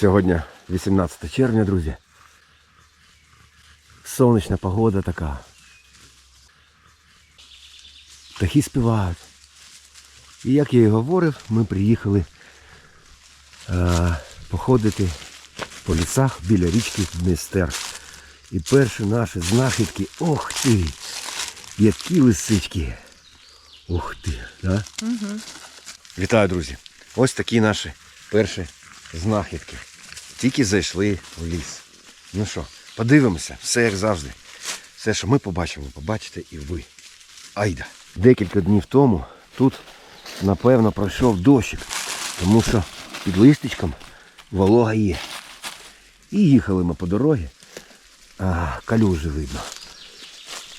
Сьогодні 18 червня, друзі. Сонячна погода така. Птахи співають. І як я і говорив, ми приїхали е, походити по лісах біля річки Дністер. І перші наші знахідки, ох ти! Які лисички! Ух ти! Да? Угу. Вітаю, друзі! Ось такі наші перші знахідки. Тільки зайшли в ліс. Ну що, подивимося, все як завжди. Все, що ми побачимо, побачите і ви. Айда. Декілька днів тому тут, напевно, пройшов дощик, тому що під листочком волога є. І їхали ми по дорозі, а калюжі видно.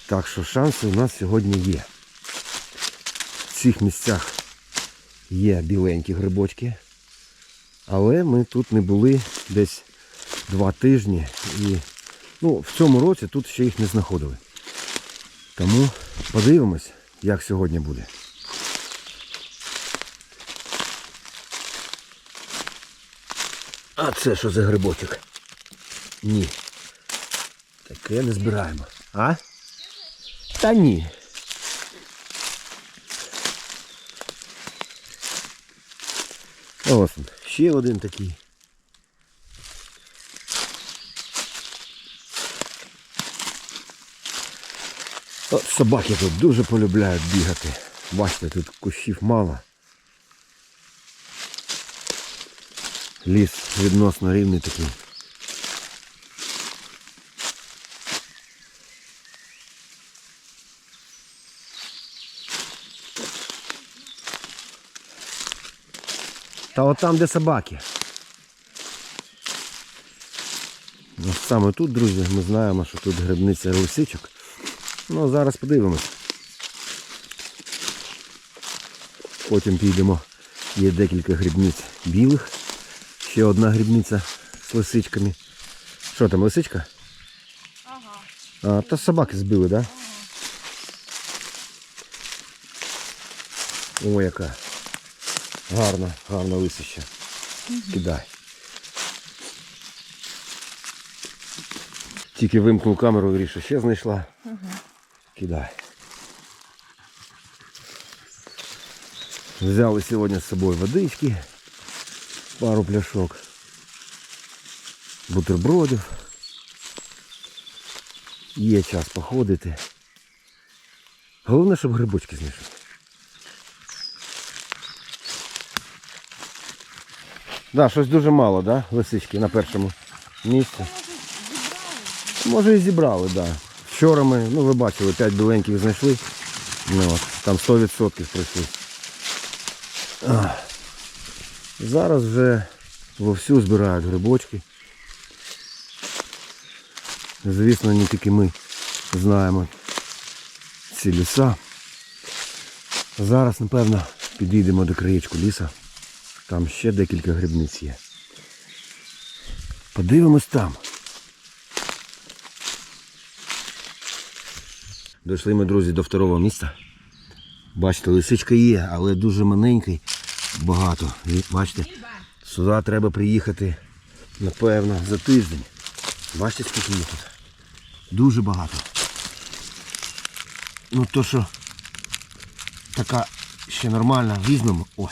Так що шанси у нас сьогодні є. В цих місцях є біленькі грибочки. Але ми тут не були десь два тижні і ну, в цьому році тут ще їх не знаходили. Тому подивимось, як сьогодні буде. А це що за грибочок? Ні. Таке не збираємо. А? Та ні. Ось ще один такий. От собаки тут дуже полюбляють бігати. Бачите, тут кущів мало. Ліс відносно рівний такий. Та от там, де собаки. Ну, саме тут, друзі, ми знаємо, що тут грибниця лисичок. Ну, зараз подивимось. Потім підемо. Є декілька грибниць білих. Ще одна грибниця з лисичками. Що там, лисичка? Ага. А, та собаки збили, так? Да? О, яка. Гарна, гарна лисища. Кидай. Тільки вимкнув камеру, Гріша ще знайшла. Кидай. Взяли сьогодні з собою водички, пару пляшок, бутербродів. Є час походити. Головне, щоб грибочки знайшли. Да, щось дуже мало, да, лисички на першому місці. Може і зібрали, так. Да. Вчора ми, ну ви бачили, 5 біленьких знайшли. Ну, от, там 100% пройшли. А. Зараз вже вовсю збирають грибочки. Звісно, не тільки ми знаємо ці ліса. Зараз, напевно, підійдемо до краєчку ліса. Там ще декілька грибниць є. Подивимось там. Дійшли ми, друзі, до второго місця. Бачите, лисичка є, але дуже маленький, багато. Бачите, сюди треба приїхати, напевно, за тиждень. Бачите, скільки їх тут? Дуже багато. Ну то що така ще нормальна, візьмемо. О,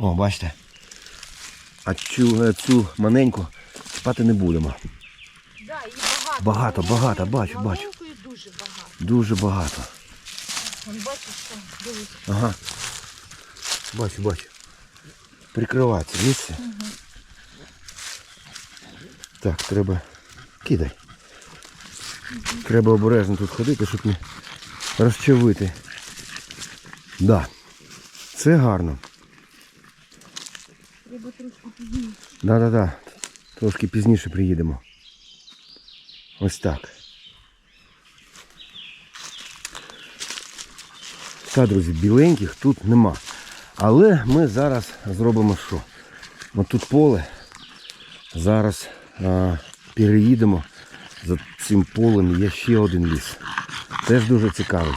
о, бачите. А цю, е, цю маленьку спати не будемо. Да, її багато. Багато, багато, бачу, бачу. Дуже багато. Дуже багато. Бачиш, що. Ага. Бачу, бачу. Прикривається місце. Так, треба. Кидай. Треба обережно тут ходити, щоб не розчавити. Да. Це гарно. Треба трошки пізніше. Да-да-да. Трошки пізніше приїдемо. Ось так. Та, друзі, біленьких тут нема. Але ми зараз зробимо що? От тут поле. Зараз а, переїдемо. За цим полем є ще один ліс. Теж дуже цікавий.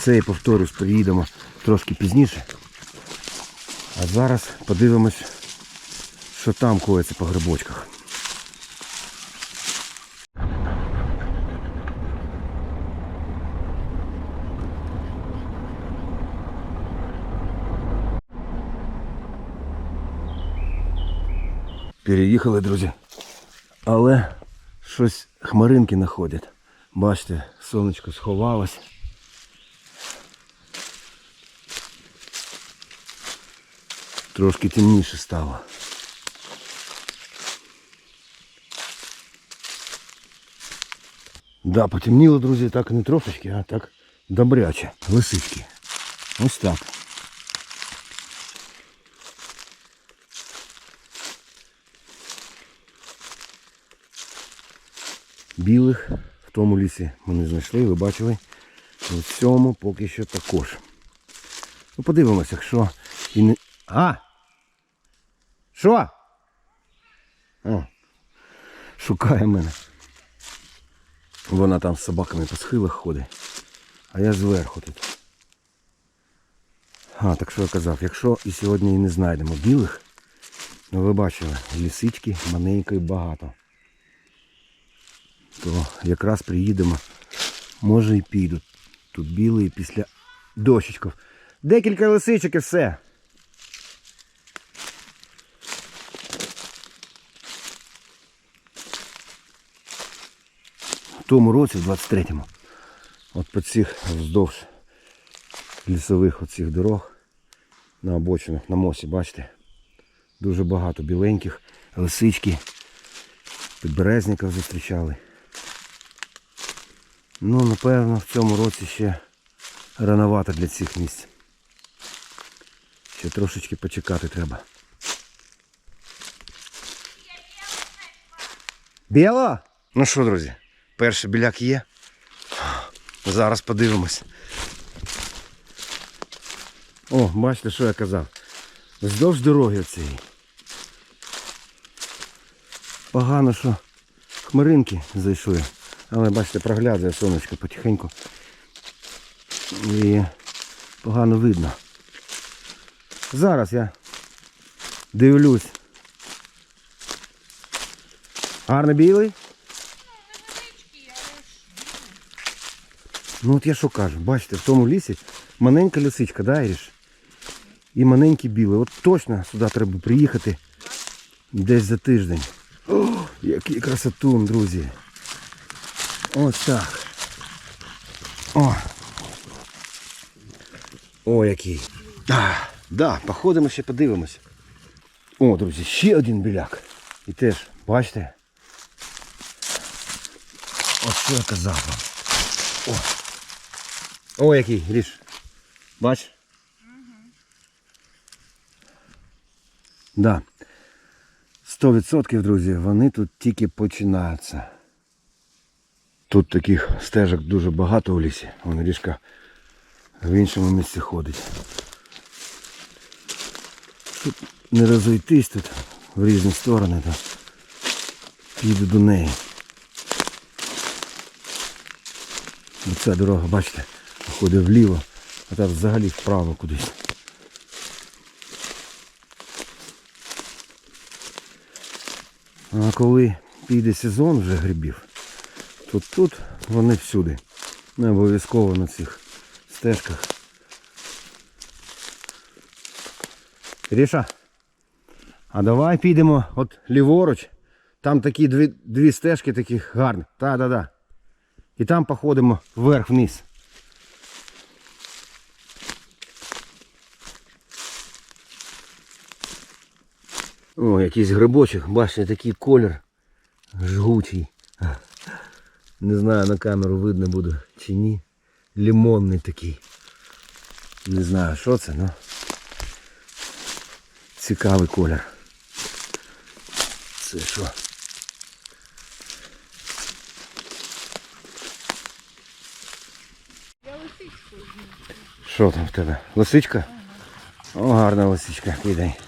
Цей, повторюсь, приїдемо трошки пізніше. А зараз подивимось що там коїться по грибочках. Переїхали, друзі. Але щось хмаринки знаходять. Бачите, сонечко сховалось. Трошки темніше стало. Да, потемніло, друзі, так не трошечки, а так добряче. Лисички. Ось так. Білих в тому лісі ми не знайшли, ви бачили. У цьому поки що також. Ну, подивимося, якщо і не. А! Що? О, шукає мене. Вона там з собаками по схилах ходить, а я зверху тут. А, так що я казав, якщо і сьогодні і не знайдемо білих, ну ви бачили, лісички маленько і багато. То якраз приїдемо, може і підуть. Тут білий після дощечків. Декілька лисичок і все. Тому році, в 23-му, от по цих вздовж лісових оцих дорог на обочинах, на мосі, бачите, дуже багато біленьких, лисички, підберезників зустрічали. Ну, напевно, в цьому році ще рановато для цих місць. Ще трошечки почекати треба. Біло? Ну що, друзі, перший біляк є. Зараз подивимось. О, бачите, що я казав. Вздовж дороги цієї. Погано, що хмаринки зайшли. Але бачите, проглядає сонечко потихеньку. І погано видно. Зараз я дивлюсь. Гарно білий? Ну от я що кажу, бачите, в тому лісі маленька лисичка, да, Іриш? І маленький білий. От точно сюди треба приїхати десь за тиждень. О, який красотун, друзі. Ось так. О. О, який. А, да, походимо ще подивимося. О, друзі, ще один біляк. І теж, бачите? Ось що я казав вам. О. О, який, Ріш. Бач? Да. 100% друзі, вони тут тільки починаються. Тут таких стежок дуже багато у лісі. Вон ріжка в іншому місці ходить. Тут не розійтись тут в різні сторони, то піду до неї. Оця дорога, бачите, ходить вліво, а там взагалі вправо кудись. А коли піде сезон вже грибів, то тут вони всюди. Не обов'язково на цих стежках. Ріша, а давай підемо от ліворуч. Там такі дві, дві стежки такі гарні. Та-да-да. І там походимо вверх-вниз. О, якийсь грибочок, бачите, такий колір жгучий. Не знаю, на камеру видно буде чи ні. Лимонний такий. Не знаю, що це, але цікавий колір. Це що? Що там в тебе? Лисичка? О, гарна лисичка, кидай.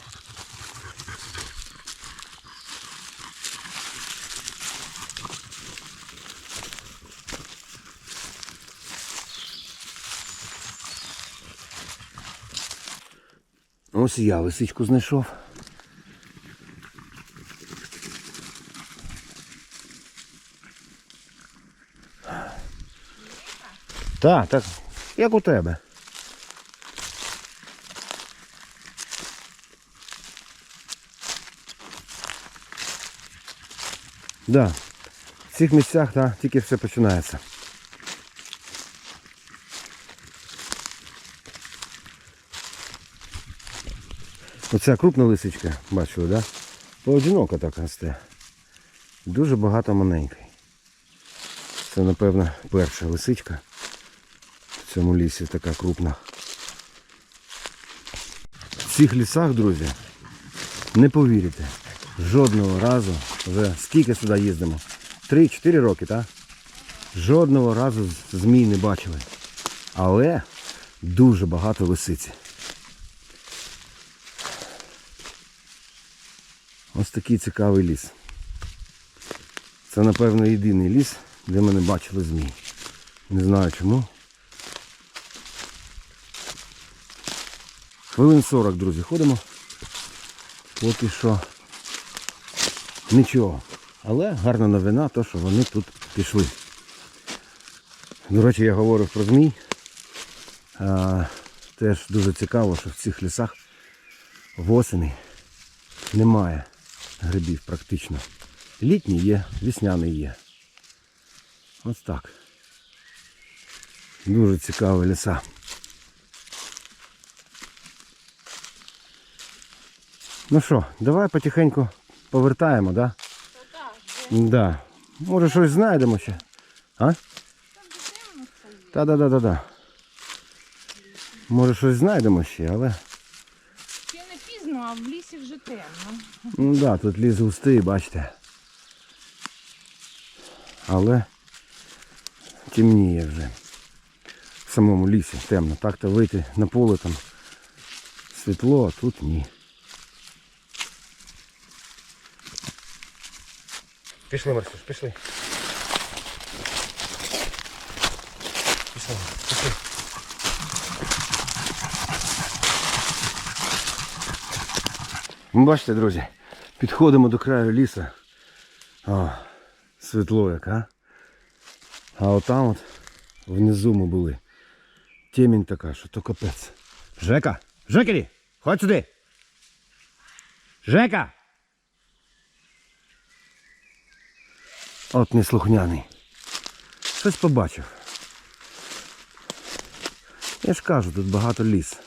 Ось я лисичку знайшов. Так, так, як у тебе. Да. В цих місцях да, тільки все починається. Оця крупна лисичка, бачили, да? Поодиноко так росте. Дуже багато маленької. Це, напевно, перша лисичка в цьому лісі така крупна. В цих лісах, друзі, не повірите, жодного разу, вже скільки сюди їздимо? Три-чотири роки, так? Жодного разу змій не бачили. Але дуже багато лисиці. Ось такий цікавий ліс. Це, напевно, єдиний ліс, де ми не бачили змій. Не знаю чому. Хвилин 40, друзі, ходимо. Поки що нічого. Але гарна новина, то що вони тут пішли. До речі, я говорив про змій. А, теж дуже цікаво, що в цих лісах восени немає грибів практично. Літній є, весняний є. Ось так. Дуже цікаві ліса. Ну що, давай потихеньку повертаємо, да? Та так, Да. Може щось знайдемо ще. А? Та-да-да-да-да. Може щось знайдемо ще, але. А в лісі вже темно. Ну да, тут ліс густий, бачите. Але темніє вже. В самому лісі темно. Так-то вийти на поле там світло, а тут ні. Пішли, Марсюш, пішли. Пішли, пішли. Бачите, друзі, підходимо до краю лісу. О, світло як, а? А отам от внизу ми були. Темінь така, що то капець. Жека! Жекері! Ходь сюди! Жека! От неслухняний. Щось побачив. Я ж кажу, тут багато ліс.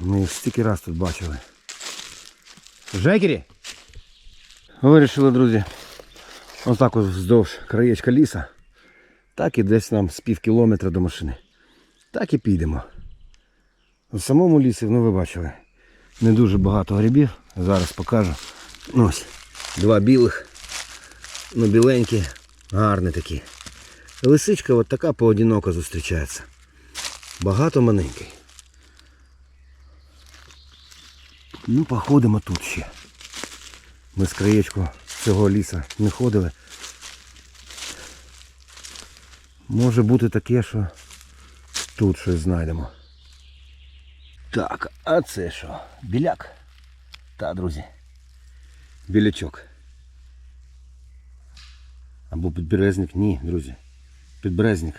Ми їх стільки раз тут бачили. Жекері! Вирішили, друзі, отак ось вздовж краєчка ліса. Так і десь нам з пів кілометра до машини. Так і підемо. В самому лісі, ну ви бачили, не дуже багато грибів. Зараз покажу. Ну, Ось, два білих, ну біленькі, гарні такі. Лисичка от така поодиноко зустрічається. Багато маленький. Ну, походимо тут ще. Ми з краєчку цього ліса не ходили. Може бути таке, що тут щось знайдемо. Так, а це що? Біляк? Та, друзі. Білячок. Або підберезник? Ні, друзі. Підберезник.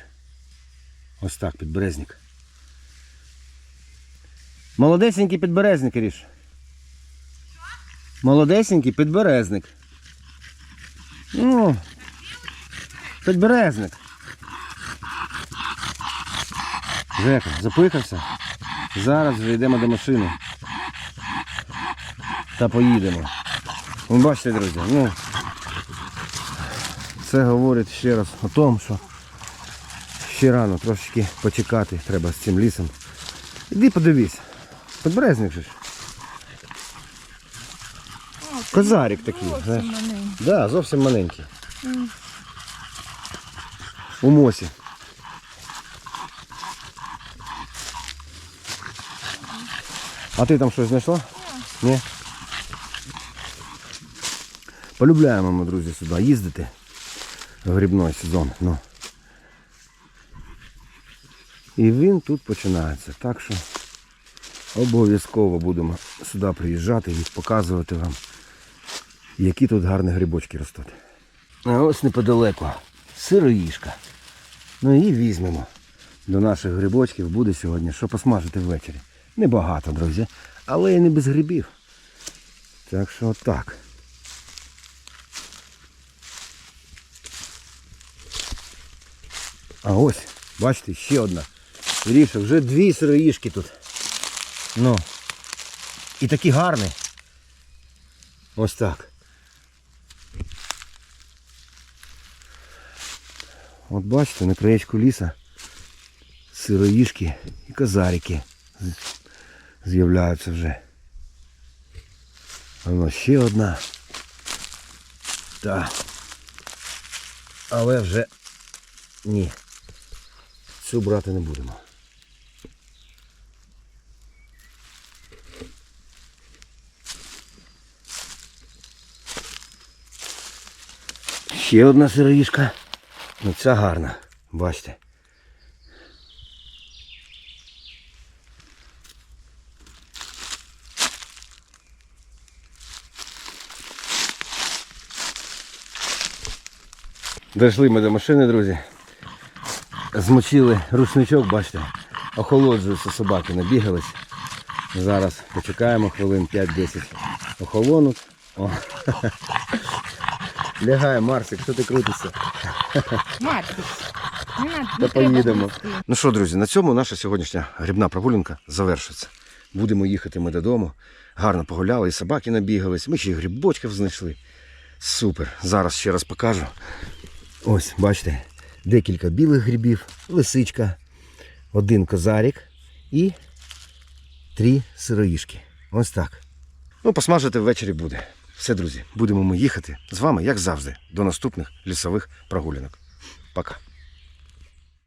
Ось так, підберезник. Молодесенький підберезник, Ріш. Молодесенький підберезник. Ну, підберезник. Жека, запихався. Зараз вже йдемо до машини. Та поїдемо. Ви бачите, друзі, ну це говорить ще раз о тому, що ще рано трошечки почекати треба з цим лісом. Іди подивись. Підберезник же ж. Козарик такий. зовсім знаєш. маленький. Да, зовсім маленький. У мосі. А ти там щось знайшла? Ні. Полюбляємо ми, друзі, сюди їздити. В грибний сезон. Ну. І він тут починається. Так що обов'язково будемо сюди приїжджати і показувати вам, які тут гарні грибочки ростуть. А ось неподалеку. Сироїшка. Ну і візьмемо до наших грибочків. Буде сьогодні, що посмажити ввечері. Небагато, друзі, але і не без грибів. Так що так. А ось, бачите, ще одна. Ріша, вже дві сироїшки тут. Ну. І такі гарні. Ось так. От бачите, на краєчку ліса сироїшки і казарики з'являються вже. Воно ще одна. Та. Але вже ні. Цю брати не будемо. Ще одна сироїшка. Ну ця гарна, бачите. Дійшли ми до машини, друзі. Змочили рушничок, бачите, охолоджуються собаки, набігались. Зараз почекаємо хвилин 5-10. Охолонуть. Лягає, Марсик, що ти крутишся? Маркіс, не надо, Та не треба поїдемо. Ну що, друзі, на цьому наша сьогоднішня грибна прогулянка завершиться. Будемо їхати ми додому. Гарно погуляли, і собаки набігались. Ми ще й грибочків знайшли. Супер. Зараз ще раз покажу. Ось, бачите, декілька білих грибів, лисичка, один козарик і три сироїшки. Ось так. Ну, посмажити ввечері буде. Все, друзі, будемо ми їхати з вами, як завжди, до наступних лісових прогулянок. Пока.